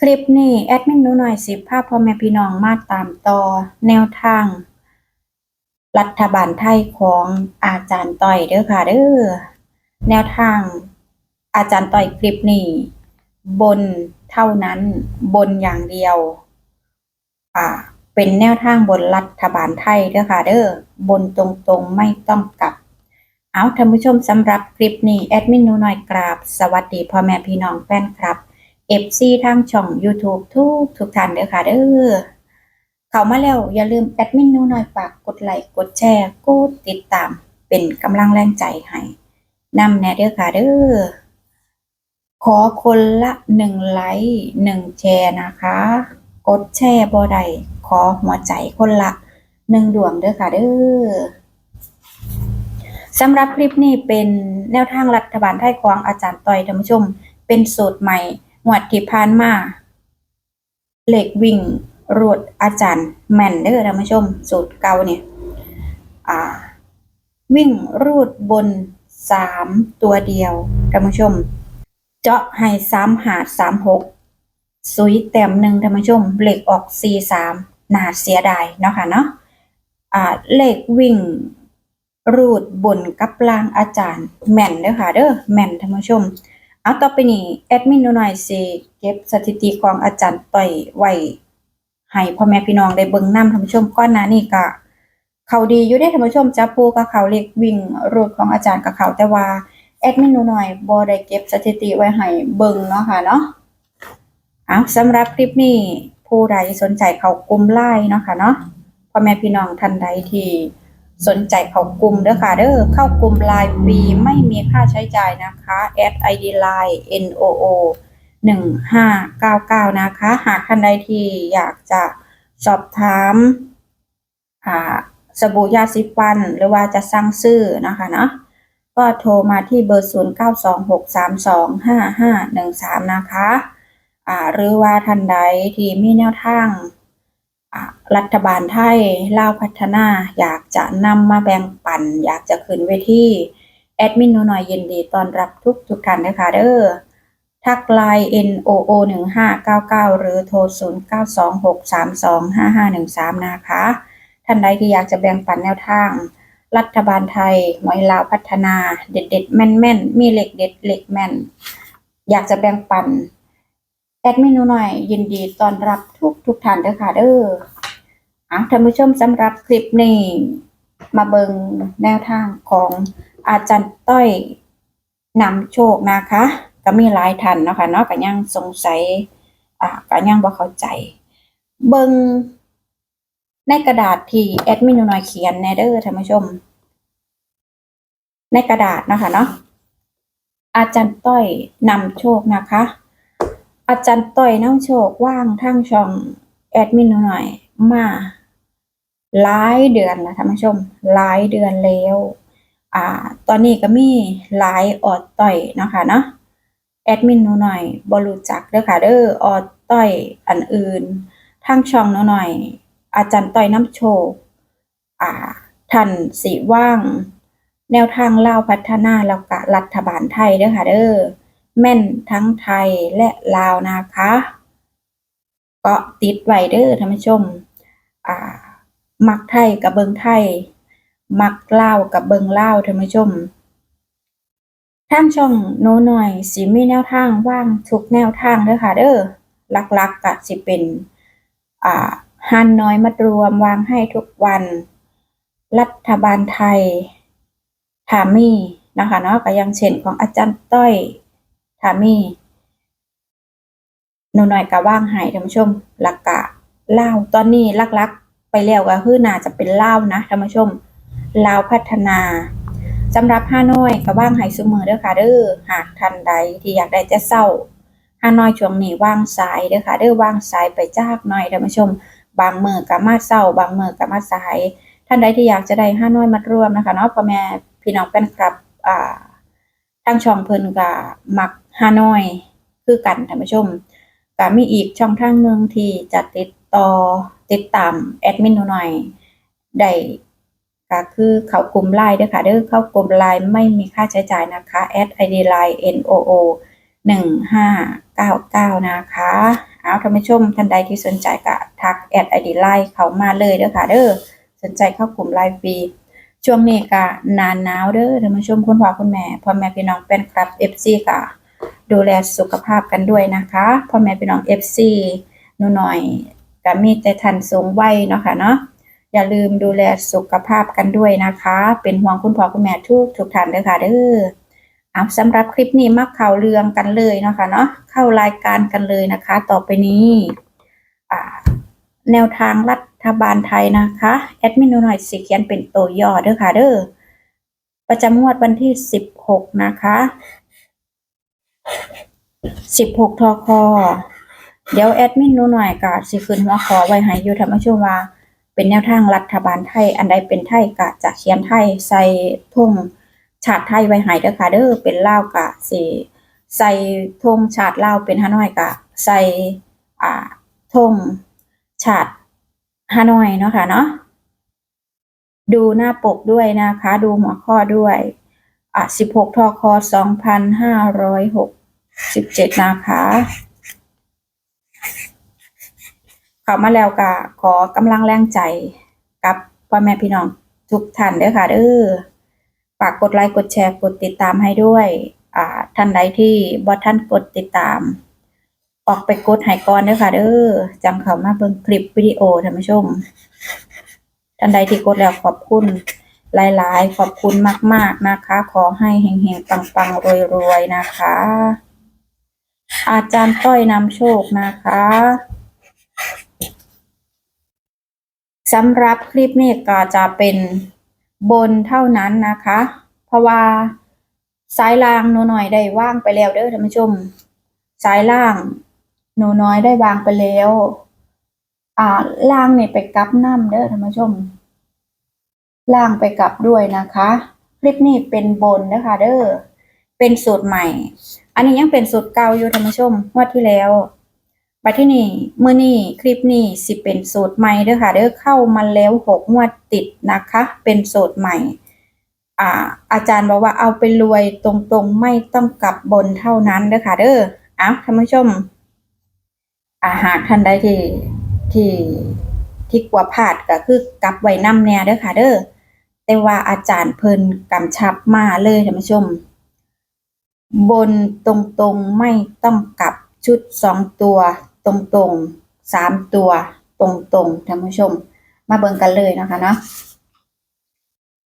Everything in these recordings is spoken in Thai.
คลิปนี้แอดมินหนูหน่อยสิภาพพ่อแม่พี่น้องมาตามต่อ แนวทาง รัฐบาลไทยของอาจารย์ต้อยเด้อค่ะเด้อแนวทาง อาจารย์ต้อยคลิปนี้บนเท่านั้นบนอย่างเดียว อ่า เป็นแนวทางบนรัฐบาลไทยเด้อค่ะเด้อบนตรงๆไม่ต้องกลับ เอาท่านผู้ชมสำหรับคลิปนี้แอดมินหนูหน่อยกราบ สวัสดีพ่อแม่พี่น้องแฟนครับ FC ทางช่อง YouTube ทุกทุกท่านเด้อค่ะเด้อเข้ามาแล้วอย่าลืมแอดมินนูหน่อยฝากกดไลค์กดแชร์กดติดตาม เป็นกำลังแรงใจให้นำแน่เด้อค่ะเด้อขอคนละหนึ่งไลค์หนึ่งแชร์นะคะ กดแชร์บ่ได้ขอหัวใจคนละหนึ่งดวงเด้อค่ะเด้อสำหรับคลิปนี้เป็นแนวทางรัฐบาลไทยของอาจารย์ต้อยท่านผู้ชม เป็นสูตรใหม่ งวดที่ผ่านมาเหล็กวิ่งรูดอาจารย์แม่นเด้อท่านผู้ชม สูตรเก่าเนี่ยอ่า วิ่งรูดบนสามตัวเดียวท่านผู้ชม เจาะให้สามหาดสามหกสุยแต้มหนึ่งท่านผู้ชมเหล็กออกสี่สามนาเสียดายเนาะค่ะเนาะอ่าเลขวิ่ง รูดบนกับล่างอาจารย์ แม่นเด้อค่ะเด้อแม่นท่านผู้ชม เอาต่อไปนี้แอดมินหนูหน่อยสิเก็บสถิติของอาจารย์ต่อยไว้ให้พ่อแม่พี่น้องได้เบิ่งนำท่านผู้ชมก่อนหน้านี้ก็เขาดีอยู่ได้ท่านผู้ชมจับปูกับเขาเลขวิ่งรูดของอาจารย์กับเขาแต่ว่าแอดมินหนูหน่อยบ่ได้เก็บสถิติไว้ให้เบิ่งเนาะค่ะเนาะเอาสำหรับคลิปนี้ผู้ใดสนใจเขากลุ่มไลน์เนาะค่ะเนาะพ่อแม่พี่น้องท่านใดที่ สนใจเข้ากลุ่มเด้อค่ะเด้อเข้ากลุ่มไลน์ฟรีไม่มีค่าใช้จ่ายนะคะแอด ID line NOO 1599 นะคะ หากท่านใดที่อยากจะสอบถามาสบู่ยาสีฟัน หรือว่าจะสั่งซื้อนะคะเนาะก็โทรมาที่เบอร์ 0926325513 นะคะอ่าหรือว่าท่านใดที่มีแนวทาง รัฐบาลไทยลาวพัฒนา อยากจะนำมาแบ่งปัน อยากจะขึ้นเวทีแอดมินหนูหน่อยยินดีต้อนรับทุกทุกท่านนะคะเด้อทักไลน์ NOO 1599 หรือโทร 0926325513 นะคะ ท่านใดที่อยากจะแบ่งปันแนวทาง รัฐบาลไทยหวยลาวพัฒนา เด็ดเด็ดแม่นแม่นมีเหล็กเด็ดเหล็กแม่น อยากจะแบ่งปัน แอดมินหนูหน่อยยินดีต้อนรับทุกทุกท่านเด้อค่ะเด้ออะท่านผู้ชมสำหรับคลิปนี้มาเบิงแนวทางของอาจารย์ต้อยนำโชคนะคะ ก็มีหลายท่านนะคะเนาะก็ยังสงสัยอ่าก็ยังบ่เข้าใจ เบิงในกระดาษที่แอดมินหนูหน่อยเขียนแนเด้อท่านผู้ชม ในกระดาษนะคะเนาะอาจารย์ต้อยนำโชคนะคะ อาจารย์ต้อยน้องโชคว่างทางช่องแอดมินหน่อยมาหลายเดือนนะท่านผู้ชมหลายเดือนแล้ว อ่า ตอนนี้ก็มีหลายออดต่อยนะคะเนาะแอดมินหนูหน่อยบรู้จักเด้อค่ะ เด้อออดต่อยอันอื่นทางช่องหนูหน่อย อาจารย์ต้อยน้ำโชคอ่าท่านสิว่าง แนวทางเล่าพัฒนาแล้วก็รัฐบาลไทยเด้อค่ะเด้อ แม่นทั้งไทยและลาวนะคะก็ติดไวเด้อท่านผู้ชม อ่า มักไทยกับเบิงไทย มักลาวกับเบิงลาวท่านผู้ชมทางช่องโน้หน่อยสิมีแนวทางว่างทุกแนวทางเด้อค่ะเด้อหลักๆก็สิเป็น อ่าฮันน้อยมัดรวมวางให้ทุกวัน รัฐบาลไทยถามีนะคะเนาะก็ยังเช่นของอาจารย์ต้อย ถามีหนูหน่อยก็ว่างให้ท่านผู้ชมหลักกะเล่าตอนนี้ลักๆ ไปแล้วก็คือน่าจะเป็นเล่านะท่านผู้ชมลาวพัฒนาสำหรับฮานอยก็ว่างให้ซุมือเด้อค่ะเด้อหากท่านใดที่อยากได้จะเศร้าฮานอยช่วงนี้ว่างสายเด้อค่ะเด้อว่างสายไปจากหน่อยท่านผู้ชม บางมือก็มาเศร้า บางมือก็มาสายท่านใดที่อยากจะได้ห้าน้อยมัดรวมนะคะเนาะพ่อแม่พี่น้องแฟนคลับอ่าทางช่องเพิ่นก็มัก ห้านอย คือกันท่านผู้ชมก็มีอีกช่องทางหนึ่งที่จะติดต่อติดตามแอดมินหน่อยได้ก็คือเข้ากลุ่มไลน์ด้อค่ะเด้อเข้ากลุ่มไลน์ไม่มีค่าใช้จ่ายนะคะแอด ID line NOO 1599 นะคะ เอาท่านผู้ชมท่านใดที่สนใจก็ทักแอดไอดีไลน์เข้ามาเลยเด้อค่ะเด้อสนใจเข้ากลุ่มไลฟ์ฟรีช่วงนี้ก็นานหนาวเด้อท่านผู้ชมคุณพ่อคุณแม่พ่อแม่พี่น้องแฟนคลับ FC ก็ ดูแลสุขภาพกันด้วยนะคะพ่อแม่พี่น้อง FC หนูหน่อยก็มีแต่ท่านสูงวัยเนาะค่ะเนาะอย่าลืมดูแลสุขภาพกันด้วยนะคะ เป็นห่วงคุณพ่อคุณแม่ทุกทุกท่านเด้อค่ะเด้ออาสำหรับคลิปนี้มาข่าวเรื่องกันเลยเนาะคะเนาะเข้ารายการกันเลยนะคะ ต่อไปนี้แนวทางรัฐบาลไทยนะคะแอดมินหน่อยสิเขียนเป็นตัวย่อเด้อค่ะเด้อประจำงวดวันที่ 16 นะคะ 16ทอคอเดี๋ยวแอดมินหนูหน่อยก็สิขึ้นหัวขอไว้ให้อยู่ท่านผู้ชมว่า เป็นแนวทางรัฐบาลไทย อันใดเป็นไทยก็จะเขียนไทยใส่ทงชาติไทยไว้ให้เด้อค่ะเด้อเป็นลาวกะสิใส่ธงชาติลาวเป็นฮานอยกะใส่อ่าธงชาติฮานอยเนาะค่ะเนาะดูหน้าปกด้วยนะคะ ดูหัวข้อด้วยอะ16ทค 2567นะคะเข้ามาแล้วก็ขอกำลังแรงใจกับพ่อแม่พี่น้องทุกท่านเด้อค่ะเด้อฝากกดไลค์กดแชร์กดติดตามให้ด้วยอ่าท่านใดที่บ่ท่านกดติดตาม ออกไปกดให้ก่อนเด้อค่ะเด้อจังเข้ามาเบิ่งคลิปวิดีโอท่านผู้ชม ท่านใดที่กดแล้วขอบคุณหลาย ๆ ขอบคุณมาก ๆ นะคะ ขอให้เฮงๆ ปัง ๆ รวย ๆ นะคะ อาจารย์ต้อยนำโชคนะคะสำหรับคลิปนี้ก็จะเป็นบนเท่านั้นนะคะ เพราะว่าสายล่างหนูน้อยได้ว่างไปแล้วเด้อท่านผู้ชม สายล่างหนูน้อยได้วางไปแล้ว อ่าล่างเนี่ยไปกลับน้ำเด้อท่านผู้ชม ล่างไปกลับด้วยนะคะ คลิปนี้เป็นบนนะคะ เด้อเป็นสูตรใหม่ อันนี้ยังเป็นสูตรเก่าอยู่ท่านผู้ชมงวดที่แล้วบัดที่นี่เมื้อนี้คลิปนี้สิเป็นสูตรใหม่เด้อค่ะเด้อเข้ามาแล้วหกงวดติดนะคะ เป็นสูตรใหม่อ่าอาจารย์บอกว่าเอาไปรวยตรงๆไม่ต้องกลับบนเท่านั้นเด้อค่ะเด้อเอาท่านผู้ชมอาหากท่านใดที่ที่ที่กลัวพลาดก็คือกลับไว้นำแน่เด้อค่ะเด้อแต่ว่าอาจารย์เพิ่นกำชับมาเลยท่านผู้ชม บนตรงๆไม่ต้องกลับ ชุดสองตัวตรงๆสามตัวตรงๆท่านผู้ชม มาเบิ่งกันเลยนะคะเนาะ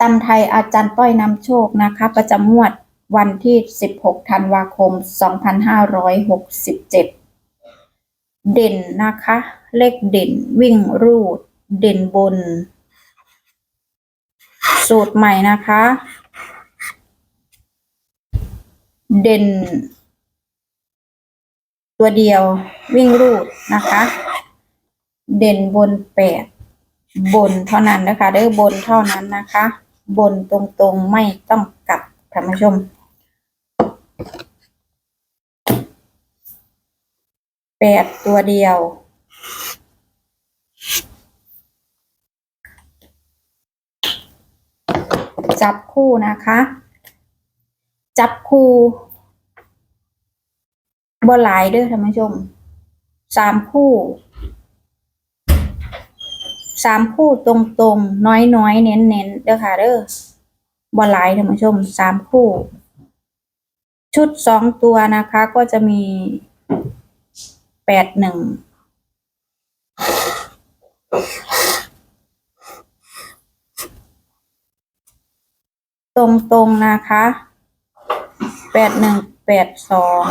ตำไทยอาจารย์ต้อยนำโชคนะคะ ประจำงวดวันที่ 16 ธันวาคม 2567 เด่นนะคะ เลขเด่นวิ่งรูด เด่นบน สูตรใหม่นะคะ เด่น ตัวเดียววิ่งรูดนะคะ เด่นบนแปดบนเท่านั้นนะคะเด้อบนเท่านั้นนะคะ บนตรงๆไม่ต้องกลับท่านผู้ชมแปดตัวเดียวจับคู่นะคะ จับคู่บ่หลายเด้อท่านผู้ชมสามคู่สามคู่ตรงๆน้อยๆเน้นๆเด้อค่ะเด้อบ่หลายท่านผู้ชมสามคู่ ชุดสองตัวนะคะ ก็จะมีแปดหนึ่งตรงๆนะคะ แปดหนึ่งแปดสอง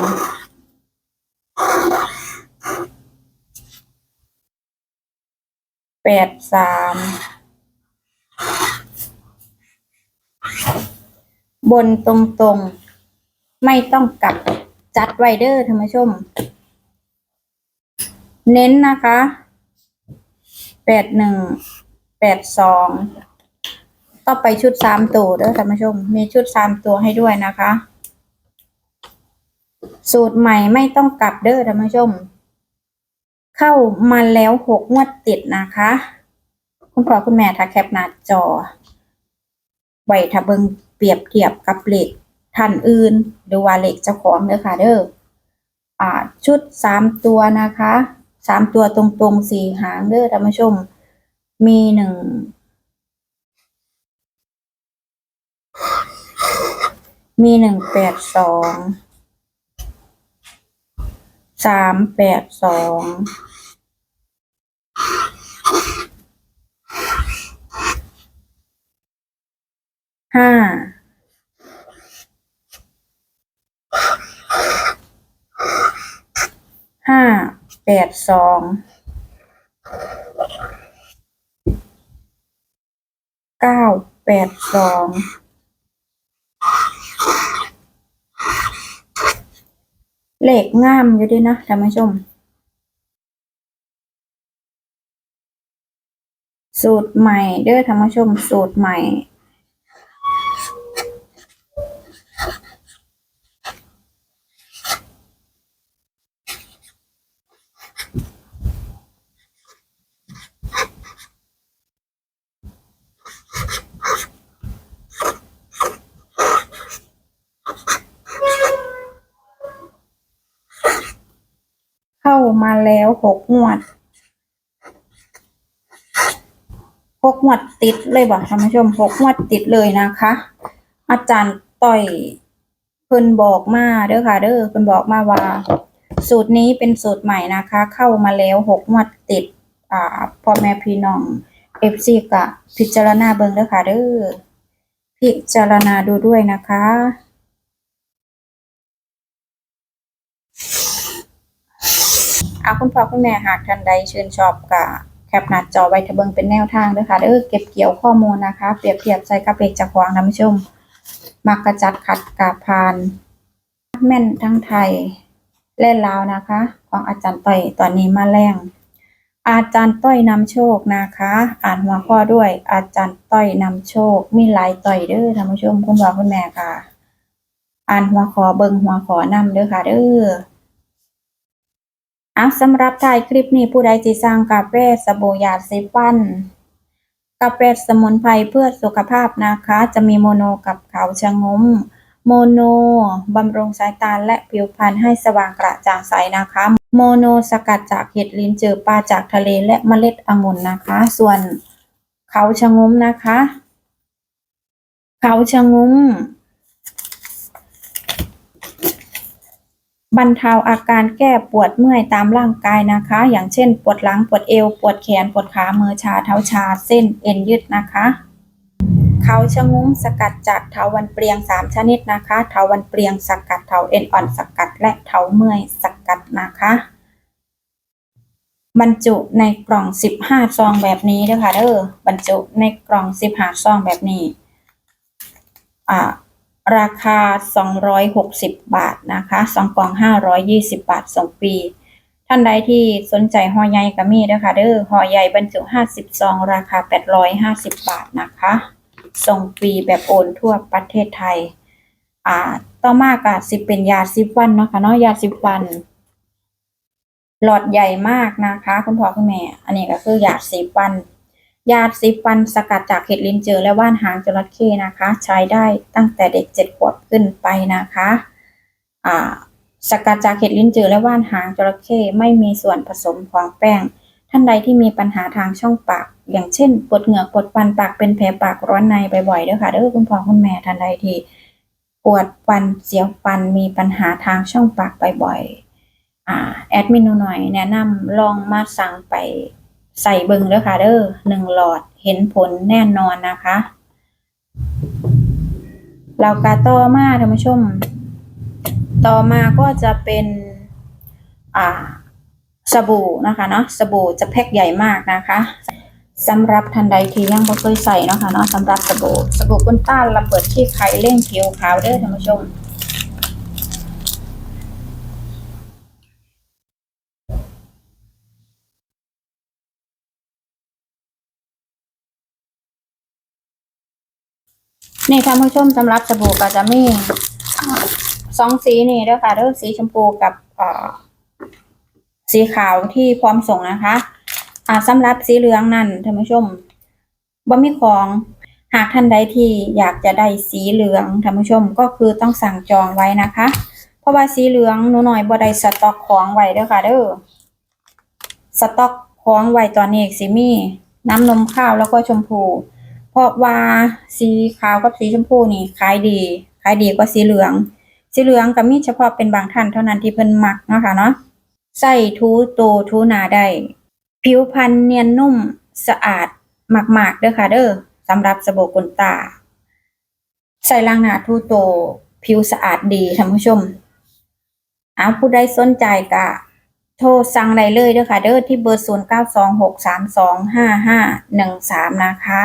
แปดสามบนตรงๆ ไม่ต้องกลับจัดไวเดอร์ท่านผู้ชม เน้นนะคะแปดหนึ่งแปดสองต่อไปชุดสามตัวเด้อท่านผู้ชม มีชุดสามตัวให้ด้วยนะคะ สูตรใหม่ไม่ต้องกลับเด้อท่านผู้ชม เข้ามาแล้วหกงวดติดนะคะ คุณพ่อคุณแม่ถ้าแคปหน้าจอไว้ถ้าเบิงเปรียบเทียบกับเหลขท่านอื่น หรือว่าเหลขเจ้าของเด้อค่ะเด้ออ่าชุดสามตัวนะคะสามตัวตรงๆสี่หางเด้อท่านผู้ชม มีหนึ่งมีหนึ่งแปดสอง สามแปดสองห้าห้าแปดสองเก้าแปดสอง เลขงามอยู่ดีนะท่านผู้ชม สูตรใหม่เด้อท่านผู้ชม สูตรใหม่ มาแล้วหกงวดหกงวดติดเลยบอกท่านผู้ชมหกงวดติดเลยนะคะ อาจารย์ต่อยเพิ่นบอกมาเด้อค่ะ เด้อเพิ่นบอกมาว่า สูตรนี้เป็นสูตรใหม่นะคะ เข้ามาแล้วหกงวดติด อ่าพ่อแม่พี่น้องเอฟซีกะพิจารณาเบิ่งเด้อค่ะ เด้อพิจารณาดูด้วยนะคะ อาคุณพ่อคุณแม่หากท่านใดชื่นชอบกะแคปหน้าจอไว้ทะเบิงเป็นแนวทางด้อค่ะเด้อเก็บเกี่ยวข้อมูลนะคะ เปรียบเทียบใส่กับเลขจากขวางท่านผู้ชมมักกระจัดขัดกาพาน แม่นทั้งไทยและลาวนะคะ ของอาจารย์ต้อยตอนนี้มาแรงอาจารย์ต้อยนำโชคนะคะ อ่านหัวข้อด้วย อาจารย์ต้อยนำโชค มีหลายต้อยเด้อท่านผู้ชมคุณพ่อคุณแม่ค่ะ อ่านหัวข้อเบิงหัวข้อนำเด้อค่ะเด้อ อะสำหรับท้ายคลิปนี้ผู้ใดที่สร้างกาแฟสบู่ยาสีฟันกาแฟสมุนไพรเพื่อสุขภาพนะคะ จะมีโมโนกับขาวชะงม โมโนบำรุงสายตาและผิวพรรณให้สว่างกระจ่างใสนะคะ โมโนสกัดจากเห็ดลิ้นจือปลาจากทะเลและเมล็ดองุ่นนะคะ ส่วนเขาชะงมนะคะ เขาชะงม บรรเทาอาการแก้ปวดเมื่อยตามร่างกายนะคะ อย่างเช่น ปวดหลัง ปวดเอว ปวดแขน ปวดขา มือชา เท้าชา เส้นเอ็นยืดนะคะ เขาชะงุ้มสกัดจากเถาวันเปรียงสามชนิดนะคะ เถาวันเปรียงสกัด เถาเอ็นอ่อนสกัด และเถาเมื่อยสกัดนะคะบรรจุในกล่อง 15 ซองแบบนี้ด้อค่ะเด้อบรรจุในกล่อง 15 ซองแบบนี้ อ่า ราคา 260 บาทนะคะสองกล่อง 520 บาทส่งฟรีท่านใดที่สนใจห่อใหญ่ก็มีด้อค่ะเด้อห่อใหญ่บรรจุ 50ซองราคา 850 บาทนะคะส่งฟรีแบบโอนทั่วประเทศไทย อ่า ต่อมาก็สิเป็นยาซิฟันเนาะค่ะเนาะยาซิฟัน หลอดใหญ่มากนะคะ คุณพ่อคุณแม่ อันนี้ก็คือยาสีฟัน ยาสีฟันสกัดจากเห็ดลินจือและว่านหางจระเข้นะคะ ใช้ได้ตั้งแต่เด็กเจ็ดขวบขึ้นไปนะคะอ่าสกัดจากเห็ดลินจือและว่านหางจระเข้ไม่มีส่วนผสมของแป้ง ท่านใดที่มีปัญหาทางช่องปาก อย่างเช่นปวดเหงือกปวดฟันปากเป็นแผลปากร้อนในบ่อยๆด้อค่ะเด้อคุณพ่อคุณแม่ท่านใดที่ปวดฟันเสียวฟันมีปัญหาทางช่องปากบ่อยๆแอดมินหน่อยแนะนำลองมาสั่งไป ใส่เบิงเด้อค่ะเด้อหนึ่งหลอดเห็นผลแน่นอนนะคะเรากาต่อมาท่านผู้ชม ต่อมาก็จะเป็นอ่าสบู่นะคะเนาะสบู่จะแพ็คใหญ่มากนะคะสำหรับท่านใดที่ยังไม่เคยใส่เนาะค่ะเนาะสำหรับสบู่สบู่กุนต้านระเบิดที่ไข่เร่งผิวขาวเด้อท่านผู้ชม นี่ท่านผู้ชมสำหรับสบู่ก็จะมีอ่าสองสีนี่เด้อค่ะเด้อสีชมพูกับอ่าสีขาวที่พร้อมส่งนะคะอ่าสำหรับสีเหลืองนั่นท่านผู้ชมบ่มีของหากท่านใดที่อยากจะได้สีเหลืองท่านผู้ชมก็คือต้องสั่งจองไว้นะคะ เพราะว่าสีเหลืองหนูหน่อยบ่ได้สต็อกของไว้เด้อค่ะเด้อสต็อกของไว้ตอนนี้สิมีน้ำนมข้าวแล้วก็ชมพู เพราะว่าสีขาวกับสีชมพูนี่ขายดีขายดีกว่าสีเหลือง สีเหลืองก็มีเฉพาะเป็นบางท่านเท่านั้นที่เพิ่นมักเนาะค่ะเนาะใส่ทูโตทูหนาได้ผิวพรรณเนียนนุ่มสะอาดมากๆเด้อค่ะเด้อสำหรับสบู่ขนตา ใส่ล้างหน้าทูโตผิวสะอาดดีท่านผู้ชมเอาผู้ใดสนใจก็โทรสั่งได้เลยเด้อค่ะเด้อที่เบอร์ 0926325513 นะคะ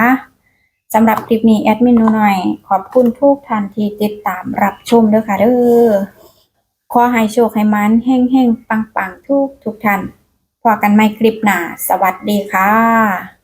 สำหรับคลิปนี้แอดมินหนูหน่อย ขอบคุณทุกท่านที่ติดตามรับชมด้วยค่ะเด้อขอให้โชคให้มันแห้งๆปังๆทุกทุกท่านพอกันใหม่คลิปหน้า สวัสดีค่ะ